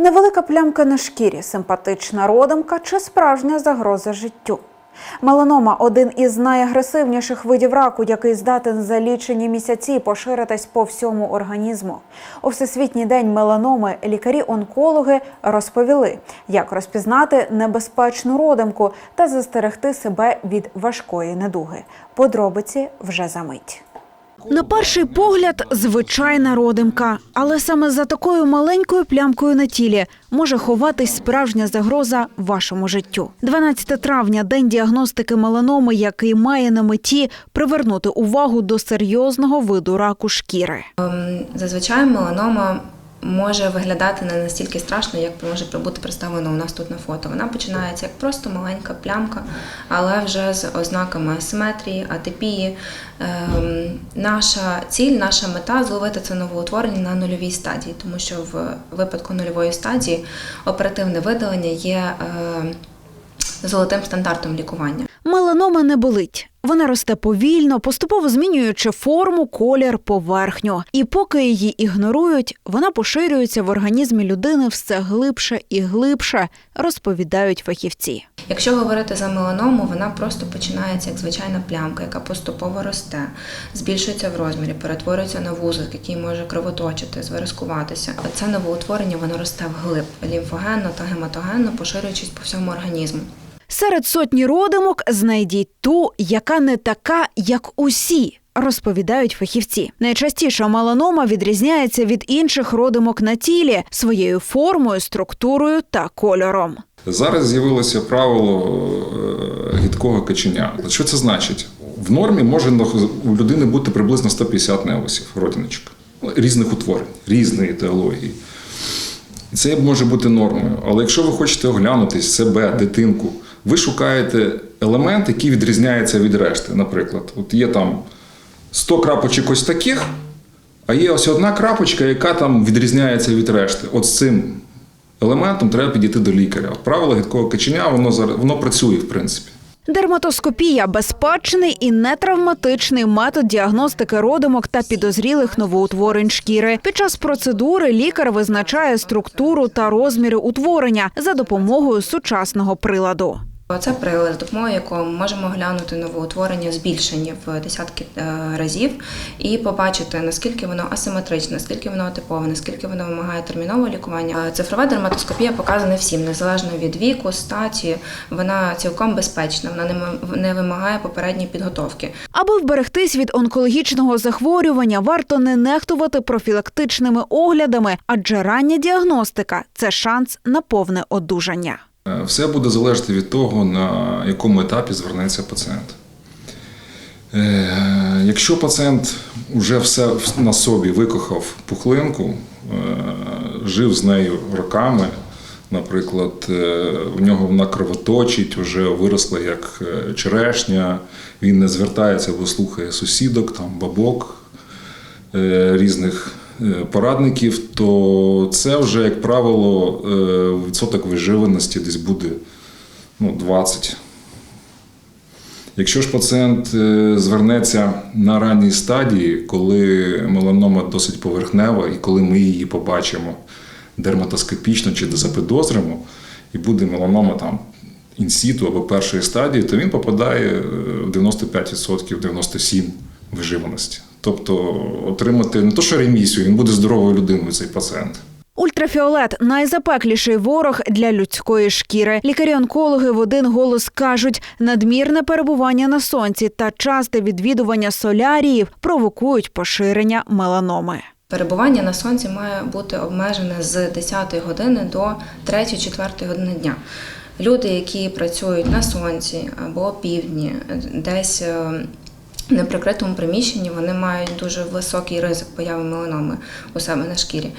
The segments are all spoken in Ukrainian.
Невелика плямка на шкірі, симпатична родимка чи справжня загроза життю. Меланома один із найагресивніших видів раку, який здатен за лічені місяці поширитись по всьому організму. У всесвітній день меланоми лікарі-онкологи розповіли, як розпізнати небезпечну родимку та застерегти себе від важкої недуги. Подробиці вже за мить. На перший погляд, звичайна родимка, але саме за такою маленькою плямкою на тілі може ховатись справжня загроза вашому життю. 12 травня день діагностики меланоми, який має на меті привернути увагу до серйозного виду раку шкіри. Ем, Зазвичай меланома може виглядати не настільки страшно, як може бути представлено у нас тут на фото. Вона починається як просто маленька плямка, але вже з ознаками асиметрії, атипії. Ем, Наша ціль, наша мета зловити це новоутворення на нульовій стадії, тому що в випадку нульової стадії оперативне видалення є е, золотим стандартом лікування. Меланома не болить. Вона росте повільно, поступово змінюючи форму, колір, поверхню. І поки її ігнорують, вона поширюється в організмі людини все глибше і глибше, розповідають фахівці. Якщо говорити за меланому, вона просто починається як звичайна плямка, яка поступово росте, збільшується в розмірі, перетворюється на вузлик, який може кровоточити, звиразкуватися. Це новоутворення воно росте вглиб лімфогенно та гематогенно, поширюючись по всьому організму. Серед сотні родимок знайдіть ту, яка не така, як усі. Розповідають фахівці. Найчастіше меланома відрізняється від інших родимок на тілі своєю формою, структурою та кольором. Зараз з'явилося правило е, гідкого каченя. Що це значить? В нормі може у людини бути приблизно 150 невусів, родиночок, різних утворень, різної ідеології. Це може бути нормою. Але якщо ви хочете оглянутись себе, дитинку, ви шукаєте елемент, який відрізняється від решти. Наприклад, от є там 100 крапочок ось таких, а є ось одна крапочка, яка там відрізняється від решти. От з цим елементом треба підійти до лікаря. От правило гидкого каченя, воно воно працює, в принципі. Дерматоскопія безпечний і нетравматичний метод діагностики родимок та підозрілих новоутворень шкіри. Під час процедури лікар визначає структуру та розміри утворення за допомогою сучасного приладу. Це прилад, за допомогою якого ми можемо глянути новоутворення збільшені в десятки е, разів і побачити, наскільки воно асиметричне, наскільки воно атипове, наскільки воно вимагає термінового лікування. Е, Цифрова дерматоскопія показана всім, незалежно від віку, статі. Вона цілком безпечна, вона не вимагає попередньої підготовки. Аби вберегтись від онкологічного захворювання, варто не нехтувати профілактичними оглядами, адже рання діагностика це шанс на повне одужання. Е, Все буде залежати від того, на якому етапі звернеться пацієнт. Е, Якщо пацієнт вже все на собі викохав пухлинку, е, жив з нею роками, наприклад, у нього вона кровоточить, вже виросла як черешня, він не звертається, бо слухає сусідок, там бабок різних порадників, то це вже, як правило, е, відсоток виживаності десь буде ну, 20. Якщо ж пацієнт е, звернеться на ранній стадії, коли меланома досить поверхнева, і коли ми її побачимо дерматоскопічно чи запідозримо, і буде меланома там інсіту або першої стадії, то він попадає е, в 95%, 97% виживаності. Тобто отримати не то, що ремісію, він буде здоровою людиною, цей пацієнт. Ультрафіолет найзапекліший ворог для людської шкіри. Лікарі-онкологи в один голос кажуть, надмірне перебування на сонці та часте відвідування соляріїв провокують поширення меланоми. Перебування на сонці має бути обмежене з 10 години до 3-4 години дня. Люди, які працюють на сонці або півдні, десь е, неприкритому приміщенні, вони мають дуже високий ризик появи меланоми у себе на шкірі.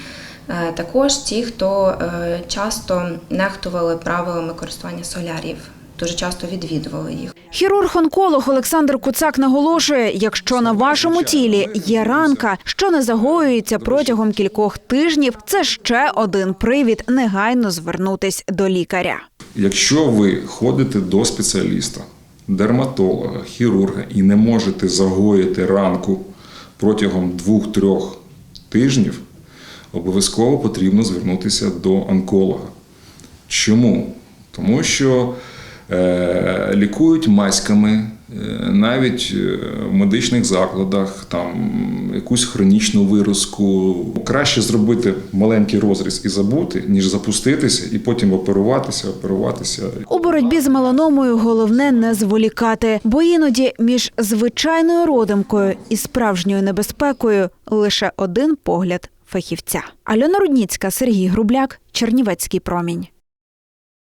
Е, Також ті, хто е, часто нехтували правилами користування соляріїв, дуже часто відвідували їх. Хірург-онколог Олександр Куцак наголошує: якщо на вашому тілі є ранка, що не загоюється протягом кількох тижнів, це ще один привід негайно звернутись до лікаря. Якщо ви ходите до спеціаліста, дерматолога, хірурга і не можете загоїти ранку протягом 2-3 тижнів, обов'язково потрібно звернутися до онколога. Чому? Тому що е, лікують маськами, навіть е, в медичних закладах, там якусь хронічну виразку. Краще зробити маленький розріз і забути, ніж запуститися і потім оперуватися, оперуватися. У боротьбі з меланомою головне не зволікати, бо іноді між звичайною родимкою і справжньою небезпекою лише один погляд фахівця. Альона Рудніцька, Сергій Грубляк, Чернівецький промінь.